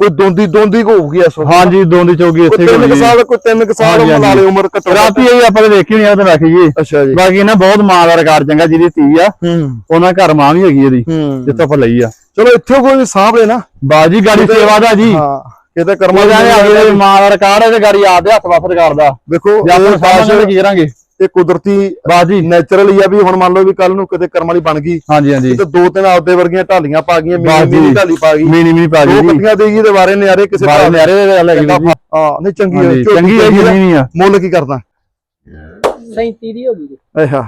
ਕੋਈ ਦੋਂਦੀ ਦੋਂਦੀ ਕੋ ਹੋਊਗੀ ਇਸ ਵਕਤ। ਹਾਂਜੀ ਦੋਂਦੀ ਚੌਗੀ ਕੋਈ ਇੱਥੇ ਤਿੰਨ ਕੁ ਹੋਈ ਸਾਲ ਕੋਈ ਤਿੰਨ ਕੁ ਸਾਲ ਹਾਂਜੀ, ਮਲਾ ਹਾਂਜੀ। ਲਈ ਉਮਰ ਘੱਟੋ ਘੱਟ। ਰਾਤੀ ਇਹ ਆਪਾਂ ਵੇਖੀ ਨਹੀਂ ਆ ਤੇ ਰੱਖੀ ਜੀ। ਅੱਛਾ ਜੀ। ਬਾਕੀ ਇਹਨਾਂ ਬਹੁਤ ਮਾਂ ਦਾ ਰਿਕਾਰਡ ਚੰਗਾ ਜਿਹਦੀ ਧੀ ਆ ਹੂੰ। ਉਹਨਾਂ ਘਰ ਮਾਂ ਵੀ ਹੈਗੀ ਇਹਦੀ ਹੂੰ। ਜਿੱਥੋਂ ਆਪਾਂ ਲਈ ਆ। ਚਲੋ ਇੱਥੇ ਕੋਈ ਸਾਂਭ ਲੈ ਨਾ। ਬਾਜੀ ਗਾੜੀ ਸੇਵਾ ਦਾ ਜੀ। ਹਾਂ ਕਿਤੇ ਕਰਮਾਂ ਮਜ਼ਾ ਦੀ ਆ ਗਿਆ ਮਾਂ ਦਾ ਰਿਕਾਰਡ ਹੈ ਤੇ ਗਾੜੀ ਆਪਦੇ ਹੱਥ ਵਾਪਸ ਕਰਦਾ ਵੇਖੋ ਜੇ ਆਪਾਂ ਕੀ ਕਰਾਂਗੇ? ਇਹ ਕੁਦਰਤੀ ਬਾਜੀ। ਨੇਚਰਲ ਹੀ ਆ ਵੀ ਹੁਣ ਮੰਨ ਲਓ ਵੀ ਕੱਲ ਨੂੰ ਕਿਤੇ ਕਰਮ ਵਾਲੀ ਬਣ ਗਈ। ਹਾਂਜੀ ਹਾਂਜੀ। ਤੇ ਦੋ ਤਿੰਨ ਆਪਦੇ ਵਰਗੀਆਂ ਢਾਲੀਆਂ ਪਾ ਗਈਆਂ ਮੀਨੀ। ਮੀਨੀ ਢਾਲੀ ਪਾ ਗਈ। ਮੀਨੀ ਮੀਨੀ ਪਾ ਦੋ ਗਈ ਜੀ ਕੱਟੀਆਂ ਦੇਗੀ ਦੇ ਬਾਰੇ ਨਿਆਰੇ ਕਿਸੇ ਬਾਰੇ ਨਿਆਰੇ ਦੇ ਗੱਲ ਹੈਗੀ ਹਾਂ ਨਹੀਂ ਚੰਗੀ ਹੋਈ ਚੰਗੀ ਹੈ ਚੰਗੀ ਆ। ਜਿੰਨੀ ਵੀ ਆ। ਮੁੱਲ ਕੀ ਕਰਦਾ 37 ਦੀ ਹੋ ਗਈ ਜੀ। ਅੱਛਾ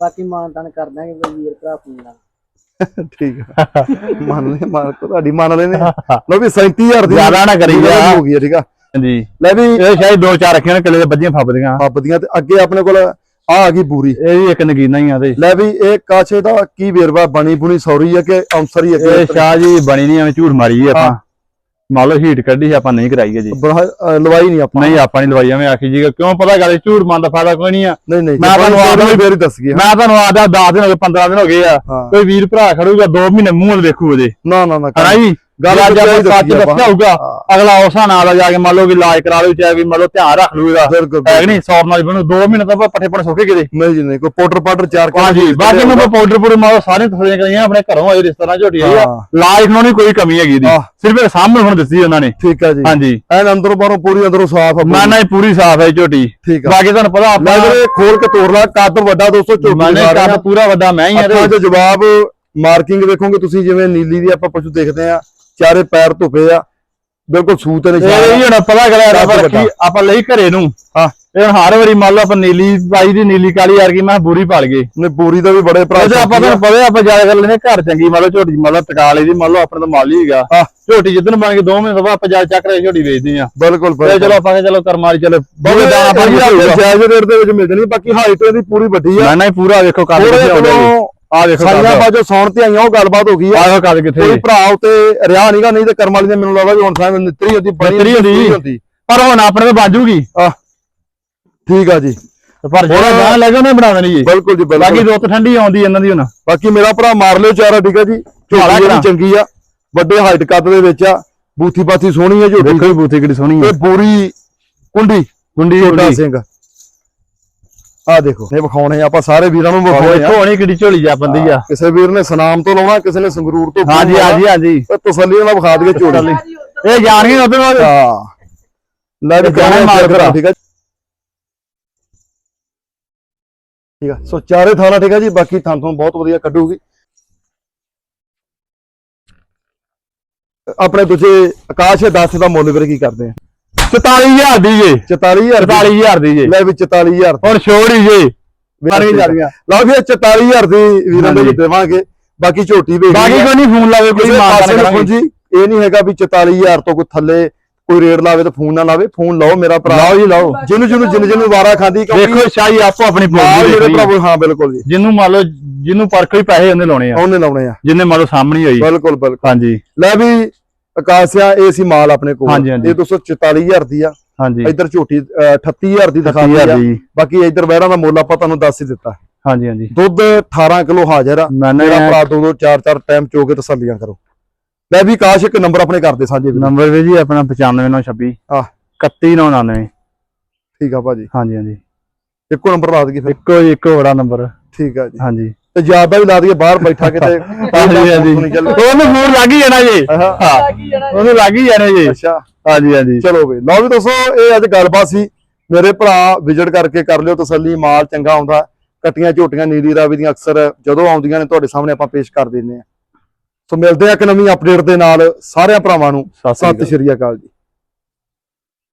ਬਾਕੀ ਮਾਨਤਾਨ ਕਰ ਦਾਂਗੇ ਵੀਰ ਭਰਾ ਫੋਨ ਨਾਲ ਠੀਕ ਆ। ਮੰਨ ਲੈ ਮਾਰ ਤੁਹਾਡੀ ਮੰਨ ਲੈਨੇ ਲੋ ਵੀ 37000 ਦੀ ਜ਼ਿਆਦਾ ਨਾ ਕਰੀ ਜਾ। ਹੋ ਗਈ ਠੀਕ ਆ। ਹਾਂਜੀ। ਲੈ ਵੀ ਇਹ ਸ਼ਾਇਦ ਦੋ ਚਾਰ ਰੱਖੀਆਂ ਨੇ ਕਿਲੇ ਦੇ ਬੱਜੀਆਂ ਫੱਬਦੀਆਂ ਪੱਬਦੀਆਂ ਤੇ ਅੱਗੇ ਆਪਣੇ ਕੋਲ ਆ ਆ ਗਈ ਬੂਰੀ। ਇਹ ਵੀ ਇੱਕ ਨਗੀਨਾ ਹੀ ਆ ਤੇ। ਲੈ ਵੀ ਇਹ ਕਾਛੇ ਦਾ ਕੀ ਵੇਰਵਾ ਬਣੀ ਬੁਣੀ ਸੌਰੀ ਆ ਕਿ ਅੰਸਰ ਹੀ ਅੱਗੇ ਇਹ ਸ਼ਾਹ ਜੀ ਬਣੀ ਨਹੀਂ ਐਵੇਂ ਝੂਠ ਮਾਰੀ ਜੀ ਆਪਾਂ। ਮੰਨ ਲਓ ਹੀਟ ਕੱਢੀ ਆਪਾਂ ਨਹੀਂ ਕਰਾਈ ਹੈ ਜੀ ਲਵਾਈ ਨਹੀਂ ਆਪਾਂ। ਨਹੀਂ ਆਪਾਂ ਨਹੀਂ ਲਵਾਈ ਐਵੇਂ ਆਖੀ ਜੀ ਕਿਉਂ ਪਤਾ ਗੱਲ ਝੂਠ ਮੰਨ ਦਾ ਫਾਇਦਾ ਕੋਈ ਨਹੀਂ ਆ। ਨਹੀਂ ਨਹੀਂ ਮੈਂ ਤੁਹਾਨੂੰ ਆਪ ਨੂੰ ਫੇਰ ਹੀ ਦੱਸ ਗਿਆ ਮੈਂ ਤੁਹਾਨੂੰ ਆਦਾ 10 ਦਿਨ ਹੋ ਗਏ 15 ਦਿਨ ਹੋ ਗਏ ਆ। ਹਾਂ। ਕੋਈ ਵੀਰ ਭਰਾ ਖੜੂਗਾ 2 ਮਹੀਨੇ ਮੂੰਹ ਵੱਲ ਵੇਖੂ ਉਹਦੇ। ਨਾ ਨਾ ਨਾ। ਜੀ? ਗੱਲ ਅੱਜ ਆਪਾਂ ਸੱਚ। ਦੱਸਿਆ ਹੋਊਗਾ। ਅਗਲਾ ਉਸਾਂ ਨਾਲ ਜਾ ਕੇ ਮੰਨ ਲਓ ਕਿ ਇਲਾਜ ਕਰਾ ਲਓ ਚਾਹੇ ਵੀ ਮੰਨ ਲਓ ਧਿਆਨ ਰੱਖ ਲੂ ਇਹਦਾ। ਬਿਲਕੁਲ ਹੈ ਨਹੀਂ? ਸੌਰ ਨਾਲ ਬਣੂ 2 ਮਹੀਨੇ ਤਾਂ ਪੱਠੇ ਪਣ ਸੁੱਕੇ ਕਿਤੇ ਨਹੀਂ ਜੀ ਨਹੀਂ ਕੋਈ ਪਾਊਡਰ ਪਾਊਡਰ ਚਾਰ ਕੇ ਹਾਂਜੀ ਬਾਕੀ ਮੈਂ ਪਾਊਡਰ ਪੂਰੇ ਮਾਰੋ ਸਾਰੇ ਤਸਲੀਆਂ ਕਰੀਆਂ ਆਪਣੇ ਘਰੋਂ ਆਏ ਰਿਸ਼ਤੇਦਾਰਾਂ ਝੋਟੀ ਆਈ ਆ। ਲਾਜ ਨੂੰ ਨਹੀਂ ਕੋਈ ਕਮੀ ਹੈਗੀ ਦੀ। ਸਿਰਫ ਇਹ ਸਾਹਮਣੇ ਹੁਣ ਦਿੱਤੀ ਉਹਨਾਂ ਨੇ। ਠੀਕ ਆ ਜੀ। ਹਾਂਜੀ। ਐਨ ਅੰਦਰੋਂ ਬਾਹਰੋਂ ਪੂਰੀ ਅੰਦਰੋਂ ਸਾਫ਼ ਆ ਮੈਂ ਪੂਰੀ। ਨਾ ਪੂਰੀ ਸਾਫ਼ ਹੈ ਝੋਟੀ। ਠੀਕ ਆ। ਬਾਕੀ ਤੁਹਾਨੂੰ ਪਤਾ ਆਪਾਂ ਖੋਲ ਕੇ ਤੋੜ ਲਾ ਕੱਦ ਵੱਡਾ ਦੋਸਤੋ ਝੋਟੀ ਰਹੇ। ਕੱਦ। ਪੂਰਾ ਵੱਡਾ ਮੈਂ ਹੀ ਆ ਜਵਾਬ ਮਾਰਕਿੰਗ ਵੇਖੋਗੇ ਤੁਸੀਂ ਜਿਵੇਂ ਨੀਲੀ ਦੀ ਆਪਾਂ ਪਸ਼ੂ ਦੇਖਦੇ ਆ। ਚਾਰੇ ਪੈਰ ਧੁੱਪੇ ਆ। ਬਿਲਕੁਲ ਸੂਤ ਤੇ ਇਹ। ਹੁਣ ਪਤਾ ਕਰਿਆ ਆਪਾਂ। ਰੱਖੀ ਆਪਾਂ ਲਈ ਘਰੇ ਨੂੰ। ਹਾਂ। ਇਹ ਹੁਣ ਹਰ ਵਾਰੀ ਮੰਨ ਲਓ ਆਪਾਂ ਨੀਲੀ ਪਾਈ ਦੀ ਨੀਲੀ ਕਾਲੀ ਵਰਗੀ ਮੈਂ ਬੂਰੀ ਪਾਲ ਗਏ। ਨੇ ਪੂਰੀ ਦਾ ਵੀ ਬੜੇ ਭਰਾ ਉਹ ਆਪਾਂ ਤੁਹਾਨੂੰ ਪਤਾ ਆਪਾਂ ਜ਼ਿਆਦਾ ਕਰ ਲੈਨੇ ਘਰ ਚੰਗੀ ਮੰਨ ਲਓ ਝੋਟੀ ਮੰਨ ਲਓ ਟਕਾ ਲਈ ਦੀ ਮੰਨ ਲਓ ਆਪਣੇ ਤਾਂ ਮਾਲ ਹੀ ਹੈਗਾ। ਹਾਂ। ਝੋਟੀ ਜਿੱਦਣ ਬਣ ਕੇ 2 ਮਹੀਨੇ ਬਾਅਦ ਆਪਾਂ ਜਾ ਚੱਕ ਰਹੇ ਝੋਟੀ ਵੇਚਦੇ ਆ ਬਿਲਕੁਲ ਤੇ ਚਲੋ ਆਪਾਂ ਚਲੋ ਕਰਮਾਲੀ ਚਲੋ ਬਹੁਤ ਦਾਣਾ ਪਾਣੀ ਜਾਇਜ਼ ਰੇਟ ਦੇ ਵਿੱਚ ਮਿਲ ਜਾਣੀ ਬਾਕੀ ਹਾਈਟ ਇਹਦੀ ਪੂਰੀ ਵੱਡੀ ਆ। ਮੈਂ ਨਾ ਪੂਰਾ ਵੇਖੋ ਆਉਂਦਾ ਜੀ। ਆ ਸਾਈਆਂ ਕੱਦ ਬਾਜੋ ਸੌਣ ਤੇ ਆਈਆਂ ਉਹ ਗੱਲਬਾਤ ਹੋ ਗਈ ਆ। ਆਹ ਕੱਦ ਕਿੱਥੇ ਕੋਈ ਭਰਾ ਉਤੇ ਰਿਆ ਨਹੀਂਗਾ ਨਹੀਂ ਤੇ ਕਰਮ ਵਾਲੀ ਨੇ ਮੈਨੂੰ ਲੱਗਦਾ ਵੀ ਹੁਣ ਸਾਹਮਣੇ ਨਿਤਰੀ ਹੁੰਦੀ ਨਿੱਤਰੀ ਹੁੰਦੀ। ਪਰ ਹੁਣ ਆਪਣੇ ਤੇ ਬਾਜੂਗੀ ਆ ਠੀਕ ਆ ਜੀ। ਪਰ ਜਿਹੜਾ ਗਾਂ ਲੈ ਕੇ ਉਹਨੇ ਬਣਾ ਦੇਣੀ ਜੀ। ਬਿਲਕੁਲ ਜੀ ਬਾਕੀ ਬਿਲਕੁਲ ਰੁੱਤ ਠੰਡੀ ਆਉਂਦੀ ਇਹਨਾਂ ਦੀ ਹੁਣ। ਬਾਕੀ ਮੇਰਾ ਭਰਾ ਮਾਰ ਲਿਓ ਚਾਰਾ ਠੀਕ ਆ ਜੀ। ਝੋਲਾ। ਜਿਹੜੀ ਚੰਗੀ ਆ ਵੱਡੇ ਹਾਈਟ ਕੱਦ ਦੇ ਵਿੱਚ ਆ ਬੂਥੀ ਬਾਥੀ ਸੋਹਣੀ ਆ ਝੋਟੀ ਦੇਖੋ ਬੂਥੀ ਕਿੱਡੀ ਸੋਹਣੀ ਤੇ ਹੈ ਬੂਰੀ ਕੁੰਡੀ ਗੁੰਡੀ ਛੋਟਾ ਸਿੰਘ। ਆ ਦੇਖੋ। ਇਹ ਵਿਖਾਉਣੇ ਆਪਾਂ ਸਾਰੇ ਵੀਰਾਂ ਨੂੰ ਵਿਖਾਉਣੇ ਆ। ਹੋਣੀ ਕਿੱਡੀ ਝੋਲੀ ਜਾ ਬੰਦੀ ਆ। ਕਿਸੇ ਵੀਰ ਨੇ ਸਨਾਮ ਤੋਂ ਲਾਉਣਾ ਕਿਸੇ ਨੇ ਸੰਗਰੂਰ ਤੋਂ ਹਾਂਜੀ ਹਾਂਜੀ ਹਾਂਜੀ। ਤਸੱਲੀ ਨਾਲ ਵਿਖਾ ਦਈਏ ਝੋਲੀ। ਇਹ ਜਾਣਗੇ ਉਧਰ ਨਾਲ ਹਾਂ। ਲੈ ਵੀ ਮਾਰ ਕਰਾਂ। ਠੀਕ ਆ ਠੀਕ ਆ। ਸੋ ਚਾਰੇ ਥਾਣਾ ਠੀਕ ਆ ਜੀ ਬਾਕੀ ਥਾਂ ਤੋਂ ਬਹੁਤ ਵਧੀਆ ਕੱਢੂਗੀ। ਆਪਣੇ ਦੂਜੇ ਆਕਾਸ਼ ਦੇ 10 ਦਾ ਮੁੱਲ ਵੀਰੇ ਕੀ ਕਰਦੇ ਆ? 44000 ਦੀ ਜੇ। 44000 ਦੀ? 44000 ਦੀ ਜੇ। ਲੈ ਵੀ 44000 ਹੁਣ ਛੋੜ ਜੇ। ਲਓ ਵੀ ਇਹ 44000 ਦੀ ਵੀਰਾਂ ਦੇ ਦੇਵਾਂਗੇ। ਬਾਕੀ ਝੋਟੀ ਵੇਖ ਬਾਕੀ ਕੋਈ ਨਹੀਂ ਫੋਨ ਲਾਵੇ ਕੋਈ ਮਾਰ ਕਰਾਂਗੇ ਜੀ ਇਹ ਨਹੀਂ ਹੈਗਾ ਵੀ 44000 ਤੋਂ ਕੋਈ ਥੱਲੇ ਕੋਈ ਰੇਟ ਲਾਵੇ ਤਾਂ ਫੋਨ ਨਾ ਲਾਵੇ। ਫੋਨ ਲਾਓ ਮੇਰਾ ਭਰਾ। ਲਾਓ ਜੀ ਲਾਓ। ਜਿਹਨੂੰ ਜਿਹਨੂੰ ਜਿੰਨ ਜਿੰਨ ਵਾਰਾ ਖਾਂਦੀ ਦੇਖੋ ਸ਼ਾਹੀ ਆਪੋ ਆਪਣੀ ਪੋਜੀ ਮੇਰੇ ਭਰਾ ਹਾਂ ਬਿਲਕੁਲ ਜੀ। ਜਿਹਨੂੰ ਮੰਨ ਲਓ ਜਿਹਨੂੰ ਪਰਖ ਹੀ ਪੈਸੇ ਉਹਨੇ ਲਾਉਣੇ ਆ। ਉਹਨੇ ਲਾਉਣੇ ਆ। ਜਿੰਨੇ ਮੰਨ ਲਓ ਸਾਹਮਣੇ ਹੋਈ। ਬਿਲਕੁਲ ਬਿਲਕੁਲ। ਹਾਂਜੀ। ਲੈ ਵੀ ਆਕਾਸ਼ਿਆ ਇਹ ਸੀ ਮਾਲ ਆਪਣੇ ਕੋਲ। ਇਹ 244000 ਦੀ ਆ। ਹਾਂਜੀ। ਇੱਧਰ ਝੋਟੀ ਅਹ, 38000 ਦੀ ਦਿਖਾਉਂਦੀ 30000 ਆ ਬਾਕੀ ਇੱਧਰ ਵਹਿਰਾਂ ਦਾ ਮੁੱਲ ਆਪਾਂ ਤੁਹਾਨੂੰ ਦੱਸ ਹੀ ਦਿੱਤਾ। ਹਾਂਜੀ ਹਾਂਜੀ। ਦੁੱਧ 18 ਕਿਲੋ ਹਾਜ਼ਰ ਆ। ਮੈਨੇ ਮੇਰਾ ਭਰਾ ਦੋ ਦੋ ਚਾਰ ਚਾਰ ਟਾਈਮ ਚੋ ਕੇ ਤਸੱਲੀਆਂ ਕਰੋ। ਲੈ ਵੀ ਆਕਾਸ਼ ਇੱਕ ਨੰਬਰ ਆਪਣੇ ਕਰਦੇ ਸਾਂਝੇ ਵੀਰ। ਨੰਬਰ ਵੀ ਜੀ ਆਪਣਾ 95926 ਆਹ। 3199 ਠੀਕ ਆ ਭਾਜੀ ਹਾਂਜੀ ਹਾਂਜੀ। ਇੱਕੋ ਨੰਬਰ ਲਾ ਦਈਏ ਫਿਰ। ਇੱਕੋ ਇੱਕੋ ਬੜਾ ਨੰਬਰ। ਠੀਕ ਆ ਜੀ। ਹਾਂਜੀ। ਤੇ ਜ਼ਿਆਦਾ ਵੀ ਲਾ ਦਈਏ ਬਾਹਰ ਬੈਠਾ ਕਿਤੇ। ਹਾਂਜੀ ਹਾਂਜੀ। ਉਹਨੂੰ ਫੋਨ ਲੱਗ ਹੀ ਜਾਣਾ ਜੀ। ਹਾਂ। ਉਹਨੂੰ ਲੱਗ ਹੀ ਜਾਣਾ ਜੀ। ਅੱਛਾ। ਹਾਂਜੀ ਹਾਂਜੀ। ਚਲੋ ਬਈ ਲਓ ਵੀ ਦੋਸਤੋ ਇਹ ਅੱਜ ਗੱਲਬਾਤ ਸੀ। ਮੇਰੇ ਭਰਾ ਵਿਜ਼ਿਟ ਕਰਕੇ ਕਰ ਲਿਓ ਤਸੱਲੀ ਮਾਲ ਚੰਗਾ ਆਉਂਦਾ। ਕਟੀਆਂ ਝੋਟੀਆਂ ਨੀਲੀ ਰਾਵੀ ਦੀਆਂ ਅਕਸਰ ਜਦੋਂ ਆਉਂਦੀਆਂ ਨੇ ਤੁਹਾਡੇ ਸਾਹਮਣੇ ਆਪਾਂ ਪੇਸ਼ ਕਰ ਦਿੰਦੇ ਆ ਸੋ ਮਿਲਦੇ ਆ ਇੱਕ ਨਵੀਂ ਅਪਡੇਟ ਦੇ ਨਾਲ ਸਾਰਿਆਂ ਭਰਾਵਾਂ ਨੂੰ। ਸਤਿ ਸ਼੍ਰੀ ਅਕਾਲ ਜੀ।